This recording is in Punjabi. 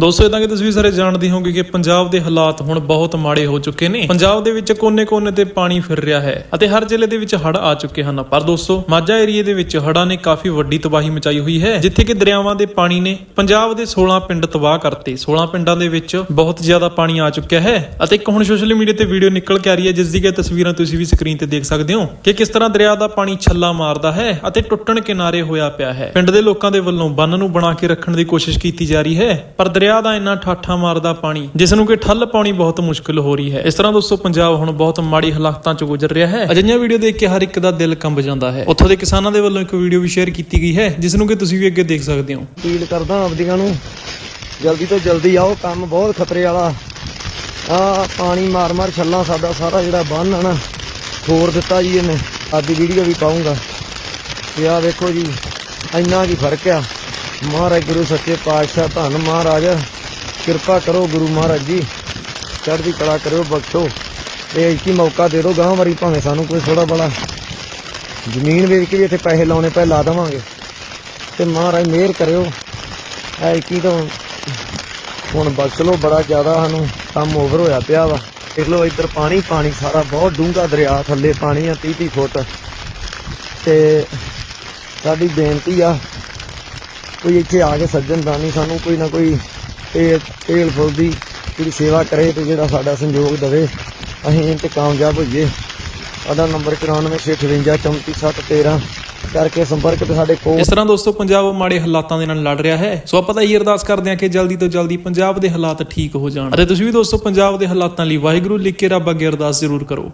ਦੋਸਤੋ ਇਦਾਂ ਕਿ ਤੁਸੀਂ ਸਾਰੇ ਜਾਣਦੇ ਹੋਵੋਗੇ ਕਿ ਪੰਜਾਬ ਦੇ ਹਾਲਾਤ ਹੁਣ ਬਹੁਤ ਮਾੜੇ ਹੋ ਚੁੱਕੇ ਨੇ। ਪੰਜਾਬ ਦੇ ਵਿੱਚ ਕੋਨੇ-ਕੋਨੇ ਤੇ ਪਾਣੀ ਫਿਰ ਰਿਹਾ ਹੈ ਅਤੇ ਹਰ ਜ਼ਿਲ੍ਹੇ ਦੇ ਵਿੱਚ ਹੜ੍ਹ ਆ ਚੁੱਕੇ ਹਨ। ਪਰ ਦੋਸਤੋ, ਮਾਝਾ ਏਰੀਏ ਦੇ ਵਿੱਚ ਹੜ੍ਹਾਂ ਨੇ ਕਾਫੀ ਵੱਡੀ ਤਬਾਹੀ ਮਚਾਈ ਹੋਈ ਹੈ, ਜਿੱਥੇ ਕਿ ਦਰਿਆਵਾਂ ਦੇ ਪਾਣੀ ਨੇ ਪੰਜਾਬ ਦੇ 16 ਪਿੰਡ ਤਬਾਹ ਕਰਤੇ। 16 ਪਿੰਡਾਂ ਦੇ ਵਿੱਚ ਬਹੁਤ ਜ਼ਿਆਦਾ ਪਾਣੀ ਆ ਚੁੱਕਿਆ ਹੈ ਅਤੇ ਇੱਕ ਹੁਣ ਸੋਸ਼ਲ ਮੀਡੀਆ ਤੇ ਵੀਡੀਓ ਨਿਕਲ ਕੇ ਆ ਰਹੀ ਹੈ, ਜਿਸ ਦੀ ਕਿ ਤਸਵੀਰਾਂ ਤੁਸੀਂ ਵੀ ਸਕਰੀਨ ਤੇ ਦੇਖ ਸਕਦੇ ਹੋ ਕਿ ਕਿਸ ਤਰ੍ਹਾਂ ਦਰਿਆ ਦਾ ਪਾਣੀ ਛੱਲਾ ਮਾਰਦਾ ਹੈ ਅਤੇ ਟੁੱਟਣ ਕਿਨਾਰੇ ਹੋਇਆ ਪਿਆ ਹੈ। ਪਿੰਡ ਦੇ ਲੋਕਾਂ ਦੇ ਵੱਲੋਂ ਬੰਨ ਨੂੰ ਬਣਾ ਕੇ ਰੱਖਣ ਦੀ ਕੋਸ਼ਿਸ਼ ਕੀਤੀ ਜਾ ਰਹੀ ਹੈ, ਪਰ ਦਰਿਆ ਦਾ ਇੰਨਾ ਠਾਠਾ ਮਾਰਦਾ ਪਾਣੀ ਜਿਸ ਨੂੰ ਕਿ ਠੱਲ ਪਾਉਣੀ ਬਹੁਤ ਮੁਸ਼ਕਲ ਹੋ ਰਹੀ ਹੈ। ਇਸ ਤਰ੍ਹਾਂ ਦੋਸਤੋ, ਪੰਜਾਬ ਹੁਣ ਬਹੁਤ ਮਾੜੀ ਹਾਲਾਤਾਂ ਚ ਗੁਜ਼ਰ ਰਿਹਾ ਹੈ। ਅਜਿਹੀਆਂ ਵੀਡੀਓ ਦੇਖ ਕੇ ਹਰ ਇੱਕ ਦਾ ਦਿਲ ਕੰਬ ਜਾਂਦਾ ਹੈ। ਉੱਥੋਂ ਦੇ ਕਿਸਾਨਾਂ ਦੇ ਵੱਲੋਂ ਇੱਕ ਵੀਡੀਓ ਵੀ ਸ਼ੇਅਰ ਕੀਤੀ ਗਈ ਹੈ ਜਿਸ ਨੂੰ ਕਿ ਤੁਸੀਂ ਵੀ ਅੱਗੇ ਦੇਖ ਸਕਦੇ ਹੋ। ਅਪੀਲ ਕਰਦਾ ਆਪਦੀਆਂ ਨੂੰ, ਜਲਦੀ ਤੋਂ ਜਲਦੀ ਆਓ, ਕੰਮ ਬਹੁਤ ਖਤਰੇ ਵਾਲਾ। ਆ ਪਾਣੀ ਮਾਰ ਮਾਰ ਛੱਲਾ ਸਾਡਾ ਸਾਰਾ ਜਿਹੜਾ ਬੰਨ ਆ ਨਾ, ਖੋਰ ਦਿੱਤਾ ਜੀ ਇਹਨੇ। ਅੱਜ ਵੀਡੀਓ ਵੀ ਪਾਉਂਗਾ ਤੇ ਆ ਵੇਖੋ ਜੀ, ਇੰਨਾ ਕੀ ਫ਼ਰਕ ਆ। ਮਹਾਰਾਜ ਗੁਰੂ ਸੱਚੇ ਪਾਤਸ਼ਾਹ ਧੰਨ ਮਹਾਰਾਜ, ਕਿਰਪਾ ਕਰੋ ਗੁਰੂ ਮਹਾਰਾਜ ਜੀ, ਚੜ੍ਹਦੀ ਕਲਾ ਕਰਿਓ, ਬਖਸ਼ੋ। ਤੇ ਇੱਕ ਮੌਕਾ ਦੇ ਦਿਓ ਗਾਂ ਵਾਰੀ ਭਾਵੇਂ ਸਾਨੂੰ ਕੋਈ ਥੋੜਾ ਬੜਾ ਜ਼ਮੀਨ ਵੇਚ ਕੇ ਵੀ ਇੱਥੇ ਪੈਸੇ ਲਾਉਣੇ ਪੈ ਲਾ ਦੇਵਾਂਗੇ। ਤੇ ਮਹਾਰਾਜ ਮਿਹਰ ਕਰਿਓ। ਐ ਕੀ ਤਾਂ ਹੁਣ ਬਖਸ਼ ਲੋ ਬੜਾ ਜ਼ਿਆਦਾ ਸਾਨੂੰ ਕੰਮ ਓਵਰ ਹੋਇਆ ਪਿਆ ਵਾ। ਦੇਖ ਲਓ, ਇੱਧਰ ਪਾਣੀ ਪਾਣੀ ਸਾਰਾ ਬਹੁਤ ਡੂੰਘਾ ਦਰਿਆ, ਥੱਲੇ ਪਾਣੀ ਆ 30 30 ਫੁੱਟ। ਤੇ ਸਾਡੀ ਬੇਨਤੀ ਆ ਕੋਈ ਇੱਥੇ ਆ ਕੇ ਸੱਜਣ ਦਾਨੀ ਸਾਨੂੰ ਕੋਈ ਨਾ ਕੋਈ ਤੇ ਤੇਲ ਫੁੱਲ ਦੀ ਜਿਹੜੀ ਸੇਵਾ ਕਰੇ ਤੇ ਜਿਹੜਾ ਸਾਡਾ ਸੰਯੋਗ ਦੇਵੇ, ਅਸੀਂ ਇਹ ਤੇ ਕਾਮਯਾਬ ਹੋਈਏ। ਸਾਡਾ ਨੰਬਰ 9465544713 ਕਰਕੇ ਸੰਪਰਕ ਤੇ ਸਾਡੇ ਕੋਲ। ਇਸ ਤਰ੍ਹਾਂ ਦੋਸਤੋ, ਪੰਜਾਬ ਮਾੜੇ ਹਾਲਾਤਾਂ ਦੇ ਨਾਲ ਲੜ ਰਿਹਾ ਹੈ। ਸੋ ਆਪਾਂ ਤਾਂ ਇਹ ਅਰਦਾਸ ਕਰਦੇ ਹਾਂ ਕਿ ਜਲਦੀ ਤੋਂ ਜਲਦੀ ਪੰਜਾਬ ਦੇ ਹਾਲਾਤ ਠੀਕ ਹੋ ਜਾਣ। ਅਤੇ ਤੁਸੀਂ ਵੀ ਦੋਸਤੋ, ਪੰਜਾਬ ਦੇ ਹਾਲਾਤਾਂ ਲਈ ਵਾਹਿਗੁਰੂ ਲਿਖ ਕੇ ਰੱਬ ਅੱਗੇ ਅਰਦਾਸ ਜ਼ਰੂਰ ਕਰੋ।